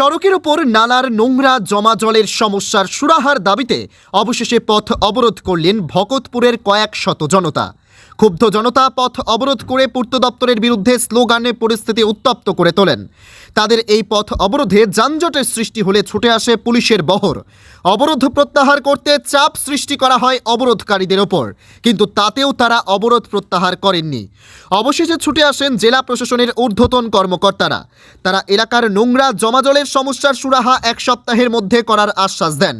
সড়কের ওপর নালার নোংরা জমা জলের সমস্যার সুরাহার দাবিতে অবশেষে পথ অবরোধ করলেন ভকতপুরের কয়েক শত জনতা। ক্ষুব্ধ জনতা পথ অবরোধ করে পূর্ত দপ্তরের বিরুদ্ধে স্লোগানে পরিস্থিতি উত্তপ্ত করে তোলেন। তাদের এই পথ অবরোধে যানজটের সৃষ্টি হলে ছুটে আসে পুলিশের বহর। অবরোধ প্রত্যাহার করতে চাপ সৃষ্টি করা হয় অবরোধকারীদের ওপর, কিন্তু তাতেও তারা অবরোধ প্রত্যাহার করেননি। অবশেষে ছুটে আসেন জেলা প্রশাসনের ঊর্ধ্বতন কর্মকর্তারা। তারা এলাকার নোংরা জমাজলের সমস্যার সুরাহা এক সপ্তাহের মধ্যে করার আশ্বাস দেন।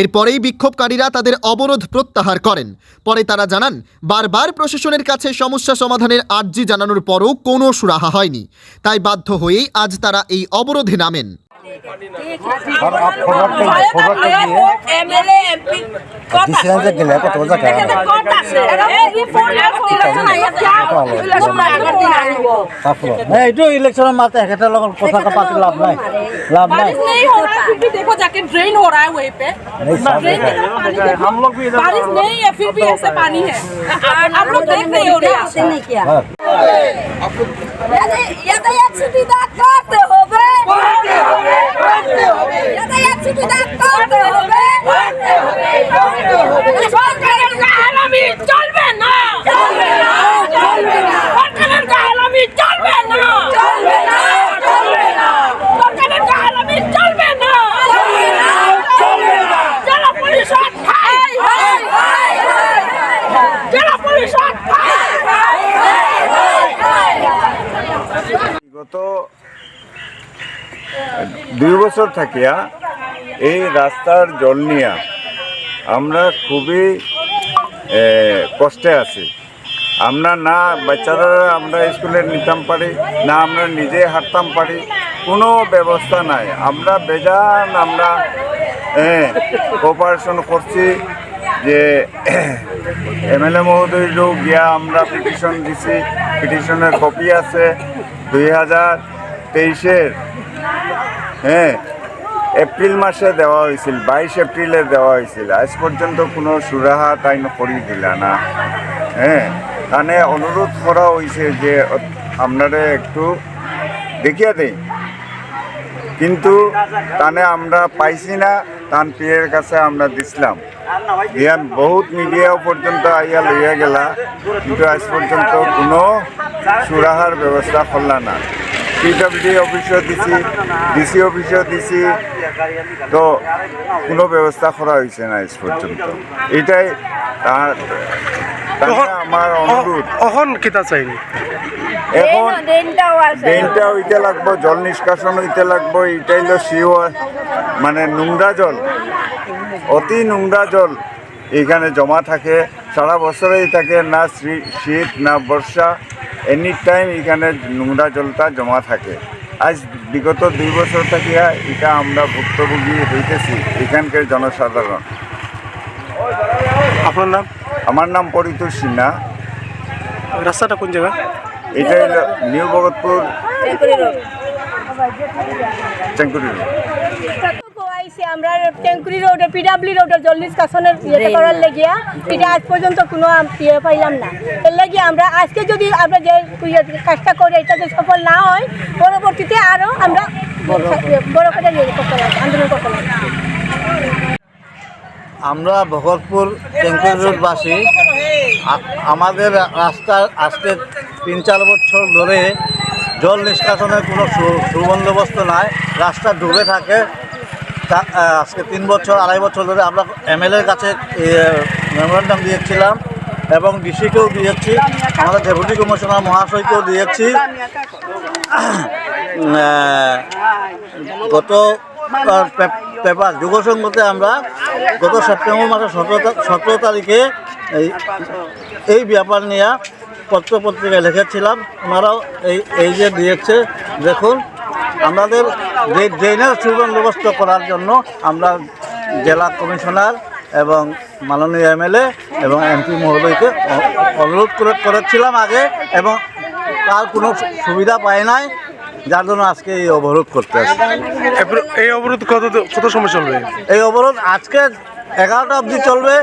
এরপরেই বিক্ষোভকারীরা তাদের অবরোধ প্রত্যাহার করেন। পরে তারা জানান, বারবার প্রশাসনের কাছে সমস্যা সমাধানের আর্জি জানানোর পরও কোনো সুরাহা হয়নি। তাই বাধ্য হয়েই আজ তারা এই অবরোধে নামেন। আর আপ ফরওয়ার্ড ফরওয়ার্ড দিয়ে এমএলএ এমপি ডিসিশন যে গেলে কত জায়গা তারপর না এইটো ইলেকশনের মাতে একটা লগত কথা পাতি লাভ নাই লাভ নাই बारिश नहीं हो रहा है फिर भी देखो जाके ड्रेन हो रहा है वहीं पे नहीं, साफ ड्रेन है। हम लोग भी बारिश नहीं है फिर भी ऐसे पानी है आप लोग देख रहे हो यहाँ से नहीं किया হ্যাঁ यातायात सुविधा करते দুই বছর থাকিয়া এই রাস্তার জল নিয়া আমরা খুবই কষ্টে আছি। আমরা না বাচ্চারা আমরা স্কুলে নিতাম পারি, না আমরা নিজে হাঁটতাম পারি, কোনো ব্যবস্থা নাই। আমরা বেজান আমরা কোপারেশন করছি যে এমএলএ মহোদয়ও গিয়া আমরা পিটিশন দিছি। পিটিশনের কপি আছে দুই হাজার তেইশের। হ্যাঁ এপ্রিল মাসে দেওয়া হয়েছিল, বাইশ এপ্রিলে দেওয়া হয়েছিল। আজ পর্যন্ত কোনো সুরাহা তাই করি দিলা না। হ্যাঁ তাহলে অনুরোধ করা হয়েছে যে আপনারা একটু দেখিয়া দেই। কিন্তু তানে আমরা পাইছি না, তান পিয়ের কাছে আমরা দিছিলাম। ইয়ান বহুত মিডিয়াও পর্যন্ত আইয়া লইয়া গেলা, কিন্তু আজ পর্যন্ত কোনো সুরাহার ব্যবস্থা করলা না। পিডব্লিউডি অফিসও দিছি ডিসি অফিসও দিছি। তো কোনো ব্যবস্থা করা হয়েছে না আজ পর্যন্ত। এটাই তার আমার অনুরোধ। অহন কিতা চাইনি? এখন ড্রেনটা হইতে লাগবো জল নিষ্কাশন হইতে লাগবো এটাই হলো সিও মানে নোংরা জল। অতি নোংরা জল। এখানে জমা থাকে। সারা বছরেই থাকে না শীত না বর্ষা। এনি টাইম এখানে নোংরা জলটা জমা থাকে। আজ বিগত দুই বছর থাকিয়া এটা আমরা ভুক্তভোগী হইতেছি এখানকার জনসাধারণ। আপনার নাম? আমার নাম পরিতোষ সিনহা। রাস্তাটা কোন জায়গা? এটা হলো নিউ ভগতপুর চেঙ্কুরি আমরা ট্যাঙ্কুরি রোডে পিডাব্লিউ রোডে জল নিষ্কাশনের ইয়েতে করার লেগিয়া এটা আজ পর্যন্ত কোনো ইয়ে পাইলাম না। এর লাগিয়ে আমরা আজকে যদি আমরা যে ইয়ে কাজটা করি এটা যদি সফল না হয় পরবর্তীতে আরও আমরা বড় করে ইয়ে করতে লাগবে আন্দোলন করতে লাগবে আমরা ভগতপুর ট্যাঙ্কুরি রোডবাসী আমাদের রাস্তার আজকে তিন চার বছর ধরে জল নিষ্কাশনের কোনো সুবন্দোবস্ত নাই রাস্তা ডুবে থাকে। আজকে তিন বছর, আড়াই বছর ধরে আমরা এমএলএর কাছে মেমোরেন্ডাম দিয়েছিলাম এবং ডিসিকেও দিয়েছি, আমাদের ডেপুটি কমিশনার মহাশয়কেও দিয়েছি। গত পেপার যুগসংঘতে আমরা গত সেপ্টেম্বর মাসের সতেরো সতেরো তারিখে এই এই ব্যাপার নিয়ে পত্র পত্রিকায় লিখেছিলাম। ওনারাও এই এই যে দিয়েছে, দেখুন। আমাদের যে ড্রেনের সুবন্দোবস্ত করার জন্য আমরা জেলা কমিশনার এবং মাননীয় এমএলএ এবং এমপি মহোদয়কে অনুরোধ করে করেছিলাম আগে এবং তার কোনো সুবিধা পায় নাই যার জন্য আজকে এই অবরোধ করতে আসছে। এই অবরোধ কত কত সময় চলবে? এই অবরোধ আজকে এগারোটা অবধি চলবে।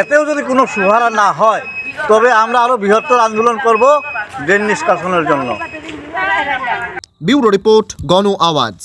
এতেও যদি কোনো সুহারা না হয় তবে আমরা আরও বৃহত্তর আন্দোলন করব ড্রেন নিষ্কাশনের জন্য। ব্যুরো রিপোর্ট গণ আওয়াজ।